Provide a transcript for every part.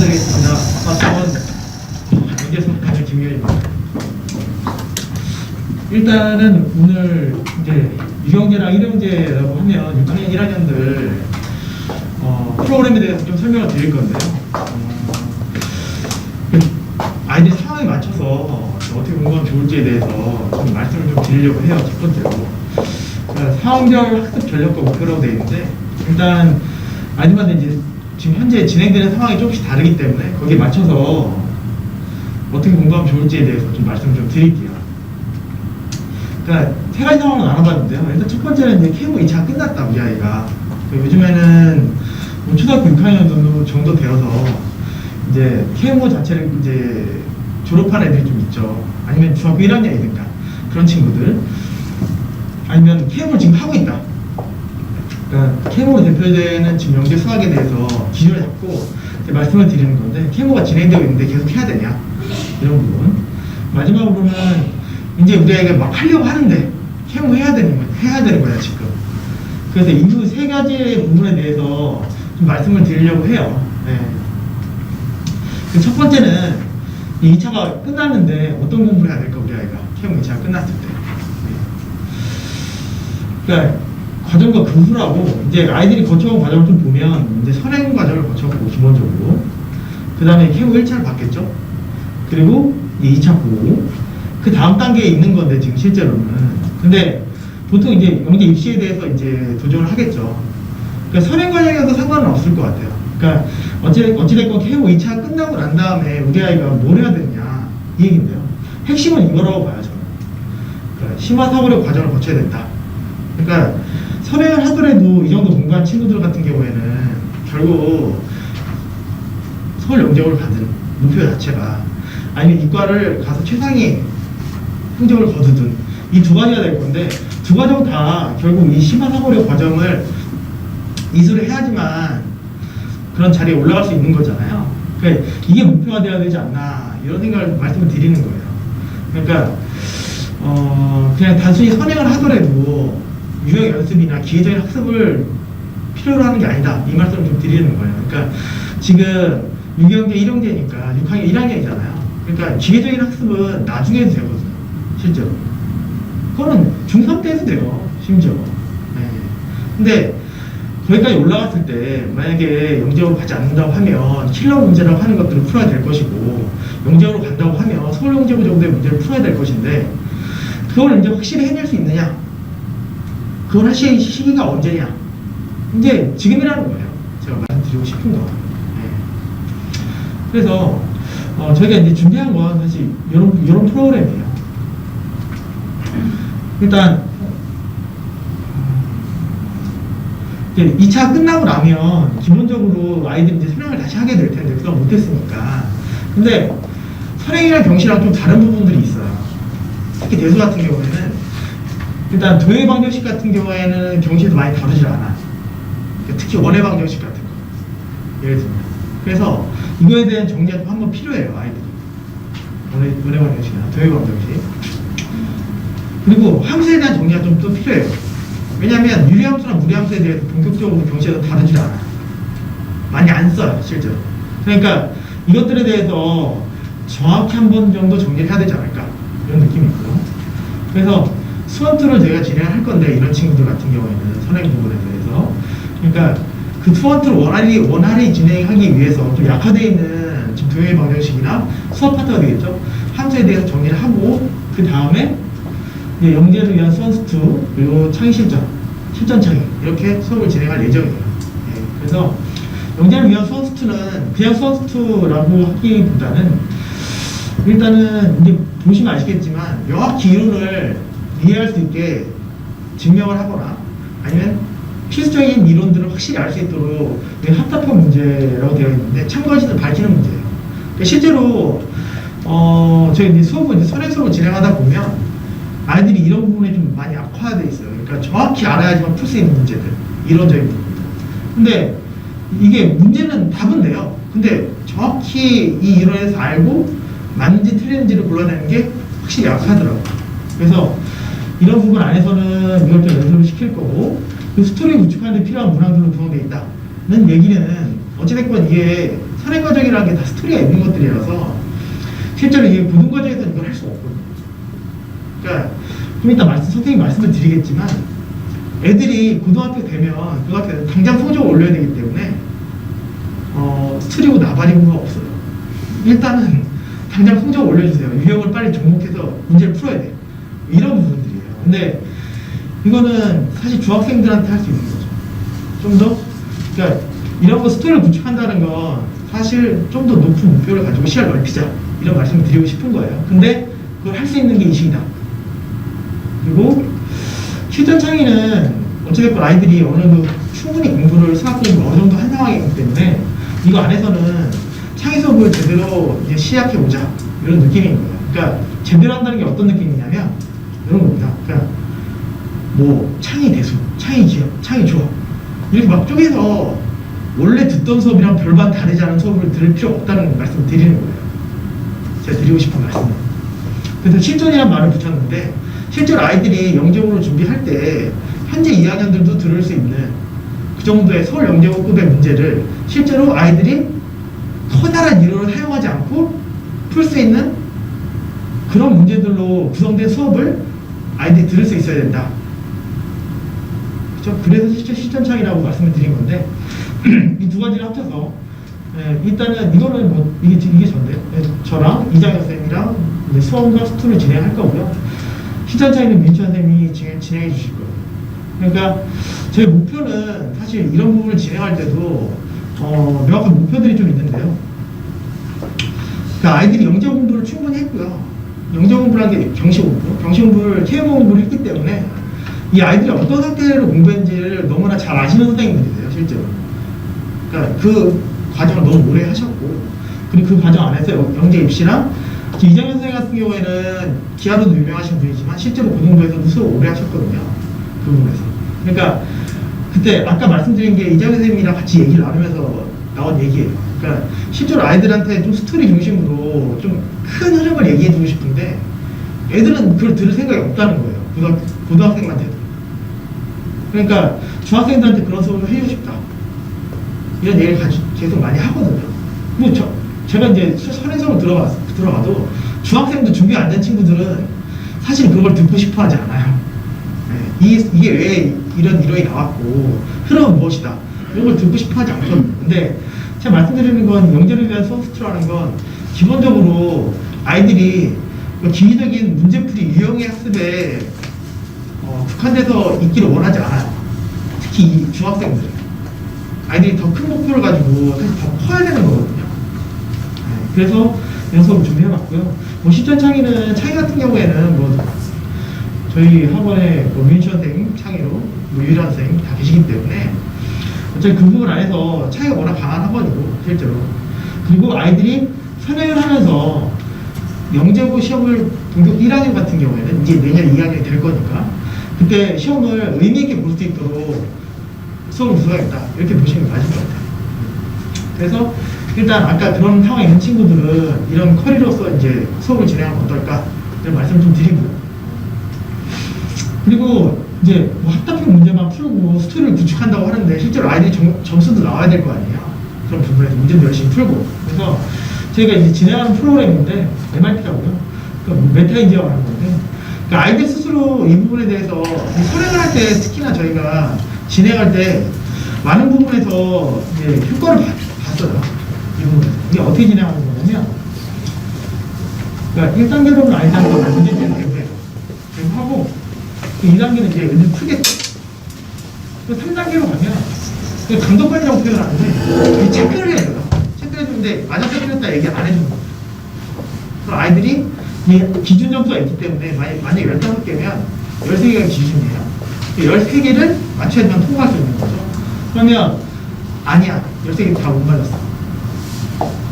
인사드리겠습니다. 박사원 연계수업하는 김유현입니다. 일단은 오늘 이제 유경재랑 일형제라고 하면 6학년 1학년들 어, 프로그램에 대해서 좀 설명을 드릴 건데요. 어, 아이들 상황에 맞춰서 어떻게 공부하면 좋을지에 대해서 좀 말씀을 좀 드리려고 해요. 첫 번째로. 상황별 학습 전략과 목표라고 되어 있는데 일단 아이들마다 이제 지금 현재 진행되는 상황이 조금씩 다르기 때문에 거기에 맞춰서 어떻게 공부하면 좋을지에 대해서 좀 말씀을 좀 드릴게요. 그러니까 세 가지 상황을 나눠봤는데요. 일단 첫 번째는 이제 케모 2차 끝났다 우리 아이가. 그러니까 요즘에는 뭐 초등학교 6학년 정도, 되어서 이제 케모 자체를 이제 졸업한 애들이 좀 있죠. 아니면 중학교 1학년이든가 그런 친구들. 아니면 케모를 지금 하고 있다. 그러니까 케모로 대표되는 지금 영재 수학에 대해서 기준을 잡고 말씀을 드리는 건데 케모가 진행되고 있는데 계속 해야 되냐 이런 부분. 마지막으로는 이제 우리 아이가 막 하려고 하는데 케모 해야 되는 거야. 해야 되는 거야 지금. 그래서 이세 가지의 부분에 대해서 좀 말씀을 드리려고 해요. 네. 그 첫 번째는 이 2차가 끝났는데 어떤 공부를 해야 될까 우리 아이가 케모 2차가 끝났을 때. 그러니까 과정과 그 후라고 이제 아이들이 거쳐온 과정을 좀 보면 이제 선행 과정을 거쳐고 기본적으로 그 다음에 케모 1차를 받겠죠. 그리고 이제 2차 보고 그 다음 단계에 있는 건데 지금 실제로는 근데 보통 이제 영재 입시에 대해서 이제 도전을 하겠죠. 그러니까 선행 과정이어도 상관은 없을 것 같아요. 그러니까 어찌 어찌됐건 케모 2차 끝나고 난 다음에 우리 아이가 뭘 해야 되냐 이 얘긴데요. 핵심은 이거라고 저는. 그러니까 심화 사고력 과정을 거쳐야 된다. 그러니까 선행을 하더라도 이 정도 공부한 친구들 같은 경우에는 결국 서울 영재고를 받는 목표 자체가 아니면 이과를 가서 최상의 성적을 거두든 이 두 가지가 될 건데 두 과정 다 결국 이 심화 사고력 과정을 이수를 해야지만 그런 자리에 올라갈 수 있는 거잖아요. 그러니까 이게 목표가 되어야 되지 않나 이런 생각을 말씀을 드리는 거예요. 그러니까 어 그냥 단순히 선행을 하더라도 유형 연습이나 기회적인 학습을 필요로 하는 게 아니다 이 말씀을 좀 드리는 거예요. 그러니까 지금 6형제 1형제니까 6학년 1학년이잖아요. 그러니까 기회적인 학습은 나중에 해도 되거든요. 실제로. 그거는 중3 때 해도 돼요. 심지어. 네. 근데 거기까지 올라갔을 때 만약에 영재로 가지 않는다고 하면 킬러 문제라고 하는 것들을 풀어야 될 것이고 영재로 간다고 하면 서울 영재고 정도의 문제를 풀어야 될 것인데 그걸 이제 확실히 해낼 수 있느냐 그걸 할 시- 시기가 언제냐? 이제 지금이라는 거예요. 제가 말씀드리고 싶은 거. 네. 그래서 어, 저희가 이제 준비한 건 사실 이런, 이런 프로그램이에요. 일단 이제 2차 끝나고 나면 기본적으로 아이들이 이제 선행을 다시 하게 될 텐데 그동안 못했으니까. 근데 선행이랑 경시랑 좀 다른 부분들이 있어요. 특히 대수 같은 경우에는 일단 도해 방정식 같은 경우에는 경시에서 많이 다루질 않아 특히 원해 방정식 같은 거 예를 들면 그래서 이거에 대한 정리가 좀 한번 필요해요 아이들이 원해, 원해 방정식이나 도해 방정식 그리고 함수에 대한 정리가 좀 또 필요해요. 왜냐하면 유리함수나 무리함수에 대해서 본격적으로 경시에서 다루질 않아요. 많이 안 써요, 실제로. 그러니까 이것들에 대해서 정확히 한 번 정도 정리를 해야 되지 않을까 이런 느낌이 있고요. 그래서 수원투를 저희가 진행할 건데 이런 친구들 같은 경우에는 선행 부분에 대해서 그러니까 그 투원투를 원활히 원활히 진행하기 위해서 좀 약화되어 있는 동영의 방정식이나 수업 파트가 되겠죠. 함수에 대해서 정리를 하고 그 다음에 이제 영재를 위한 수원스투 그리고 창의 실전, 실전 창의 이렇게 수업을 진행할 예정이에요. 예, 그래서 영재를 위한 수원스투는 그냥 수원스투라고 하기보다는 일단은 이제 보시면 아시겠지만 명확히 이론을 이해할 수 있게 증명을 하거나 아니면 필수적인 이론들을 확실히 알 수 있도록 합답형 문제라고 되어 있는데 참고하시는 밝히는 문제예요. 그러니까 실제로 어 저희 수업을 이제 선행 수업을 진행하다 보면 아이들이 이런 부분에 좀 많이 악화돼 있어요. 그러니까 정확히 알아야지만 풀 수 있는 문제들, 이론적인 부분들. 근데 이게 문제는 답은 돼요. 근데 정확히 이 이론에서 알고 맞는지 틀리는지를 골라내는 게 확실히 약하더라고요. 그래서 이런 부분 안에서는 이걸 좀 연습을 시킬 거고 그 스토리 구축하는 데 필요한 문항들로 구성되어 있다는 얘기는 어찌됐건 이게 선행 과정이라는 게 다 스토리가 있는 것들이라서 실제로 이게 고등 과정에서는 이걸 할 수가 없거든요. 그러니까 좀 이따 말씀, 선생님 말씀을 드리겠지만 애들이 고등학교 되면 고등학교 때 당장 성적을 올려야 되기 때문에 어, 스트리고 나발이고가 없어요. 일단은 당장 성적을 올려주세요. 유형을 빨리 접목해서 문제를 풀어야 돼. 이런 부분들이에요. 근데 이거는 사실 중학생들한테 할 수 있는 거죠. 좀 더, 그러니까 이런 거 스토리를 구축한다는 건 사실 좀 더 높은 목표를 가지고 시야를 넓히자. 이런 말씀을 드리고 싶은 거예요. 근데 그걸 할 수 있는 게 이식이다. 그리고 실전 창의는 어찌됐건 아이들이 어느 정도 충분히 공부를 수학 공부를 어느 정도 한 상황이기 때문에 이거 안에서는 창의 수업을 제대로 이제 시작해 보자 이런 느낌인 거예요. 그러니까 제대로 한다는 게 어떤 느낌이냐면 이런 겁니다. 그러니까 뭐 창의 대수, 창의 기업, 창의 조합 이렇게 막 쪼개서 원래 듣던 수업이랑 별반 다르지 않은 수업을 들을 필요 없다는 말씀을 드리는 거예요. 제가 드리고 싶은 말씀은. 그래서 실전이라는 말을 붙였는데 실제로 아이들이 영재고를 준비할 때 현재 2학년들도 들을 수 있는 그 정도의 서울 영재고급의 문제를 실제로 아이들이 커다란 이론을 사용하지 않고 풀 수 있는 그런 문제들로 구성된 수업을 아이들이 들을 수 있어야 된다. 그렇죠? 그래서 실전 실전창이라고 말씀을 드린 건데 이 두 가지를 합쳐서 예, 일단은 이거는 뭐 이게 이게 전데 예, 저랑 이장현 선생님이랑 수험과 스투를 진행할 거고요. 실전창의는 민철 선생님이 진행, 진행해 주실 거예요. 그러니까 저희 목표는 사실 이런 부분을 진행할 때도 어, 명확한 목표들이 좀 있는데요. 그러니까 아이들이 영재 공부를 충분히 했고요. 영재 공부라는 게 경시 공부, 경시 공부를 체험 공부를 했기 때문에 이 아이들이 어떤 상태로 공부했는지를 너무나 잘 아시는 선생님들이세요, 실제로. 그러니까 그 과정을 너무 오래 하셨고, 그리고 그 과정 안에서 영재 입시랑 이정현 선생님 같은 경우에는 기하로도 유명하신 분이지만 실제로 고등부에서도 수업 오래 하셨거든요. 그 부분에서. 그러니까 그때 아까 말씀드린 게 이정현 선생님이랑 같이 얘기를 나누면서 나온 얘기예요. 그러니까 실제로 아이들한테 좀 스토리 중심으로 좀 큰 흐름을 얘기해 주고 싶은데 애들은 그걸 들을 생각이 없다는 거예요. 고등학, 고등학생한테도. 그러니까 중학생들한테 그런 수업을 해주고 싶다. 이런 얘기를 가지, 계속 많이 하거든요. 뭐 저, 제가 이제 선행수업을 들어가, 들어가도 중학생도 준비 안 된 친구들은 사실 그걸 듣고 싶어 하지 않아요. 네, 이, 이게 왜 이런 이론이 나왔고 흐름은 무엇이다. 이런 걸 듣고 싶어 하지 않거든요. 근데 제가 말씀드리는 건 영재를 위한 소프트라는 건 기본적으로 아이들이 그 기기적인 문제풀이 유형의 학습에 어, 국한돼서 있기를 원하지 않아요. 특히 이 중학생들. 아이들이 더 큰 목표를 가지고 사실 더 커야 되는 거거든요. 네, 그래서 연습을 준비해봤고요. 뭐 실전 창의는 창의 같은 경우에는 뭐 저희 학원에 뭐 민수 선생 창의로 뭐 유일한 선생 다 계시기 때문에 어차피 그 부분 안에서 차이가 워낙 강한 학원이고 실제로 그리고 아이들이 선행을 하면서 영재고 시험을 본격 1학년 같은 경우에는 이제 내년 2학년이 될 거니까 그때 시험을 의미 있게 볼 수 있도록 수업을 구성하겠다 이렇게 보시는 게 맞을 것 같아요. 그래서 일단 아까 그런 상황에 있는 친구들은 이런 커리로서 이제 수업을 진행하면 어떨까 이런 말씀을 좀 드리고요. 그리고 이제 뭐 학답형 문제만 풀고 스토리를 구축한다고 하는데 실제로 아이들이 점, 점수도 나와야 될 거 아니에요. 그런 부분에서 문제도 열심히 풀고. 그래서 저희가 이제 진행하는 프로그램인데 MRT라고요. 그 메타 인지어 하는 건데 그 아이들 스스로 이 부분에 대해서 이 선행을 할 때 특히나 저희가 진행할 때 많은 부분에서 이제 효과를 봤, 봤어요. 이 부분에서. 이게 어떻게 진행하는 거냐면 그러니까 1단계로는 아이들한테 배우해요. 하고 그 2단계는 이제 크겠죠. 그 3단계로 가면 그 감독관이라고 표현하는데 이 체크를 해야 돼요. 체크를 해주는데 맞아 체크했다 얘기 안 해주는 거죠. 그래서 아이들이 이 기준 점수가 있기 때문에 만약, 만약 15개면 13개가 기준이에요. 13개를 맞춰야 되면 통과할 수 있는 거죠. 그러면 아니야 13개 다 못 맞았어.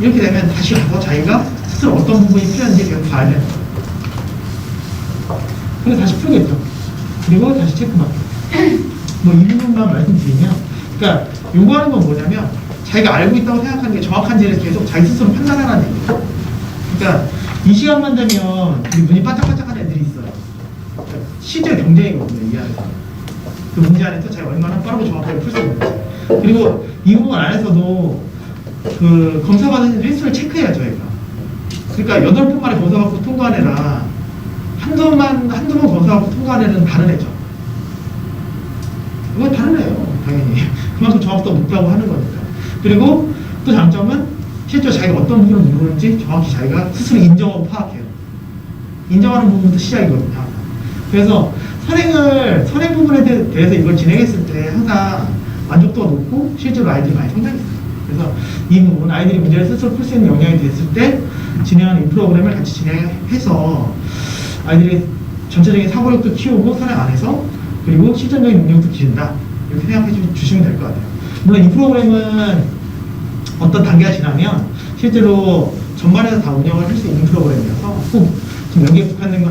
이렇게 되면 다시 가서 자기가 스스로 어떤 부분이 필요한지 계속 봐야 되는 거예요. 그래서 다시 풀겠죠. 그리고 다시 체크마크. 뭐 이 부분만 말씀드리면, 그러니까 요구하는 건 뭐냐면 자기가 알고 있다고 생각하는 게 정확한지를 계속 자기 스스로 판단하라는 얘기예요. 그러니까 이 시간만 되면 눈이 반짝반짝한 애들이 있어요. 그러니까 실제 경쟁이거든요, 이 안에서. 그 문제 안에서 자기가 얼마나 빠르고 정확하게 풀 수 있는지. 그리고 이 부분 안에서도 그 검사 받은 횟수를 체크해요 저희가. 그러니까 여덟 번 만에 검사 받고 통과한 애랑 한두 번 한두 번 검사받고 통과한 애는 다른 애죠. 그건 다른 애예요 당연히. 그만큼 정확도가 높다고 하는 거니까. 그리고 또 장점은 실제로 자기가 어떤 부분을 모르는지 정확히 자기가 스스로 인정하고 파악해요. 인정하는 부분부터 시작이거든요. 그래서 선행을 선행 부분에 대- 대해서 이걸 진행했을 때 항상 만족도가 높고 실제로 아이들이 많이 성장했어요. 그래서 이 부분 아이들이 문제를 스스로 풀 수 있는 영향이 됐을 때 진행하는 이 프로그램을 같이 진행해서 아이들이 전체적인 사고력도 키우고 선행 안에서 그리고 실전적인 능력도 기른다 이렇게 생각해 주- 주시면 될 것 같아요. 물론 이 프로그램은 어떤 단계가 지나면 실제로 전반에서 다 운영을 할 수 있는 프로그램이어서 꼭 지금 여기에 국한된 건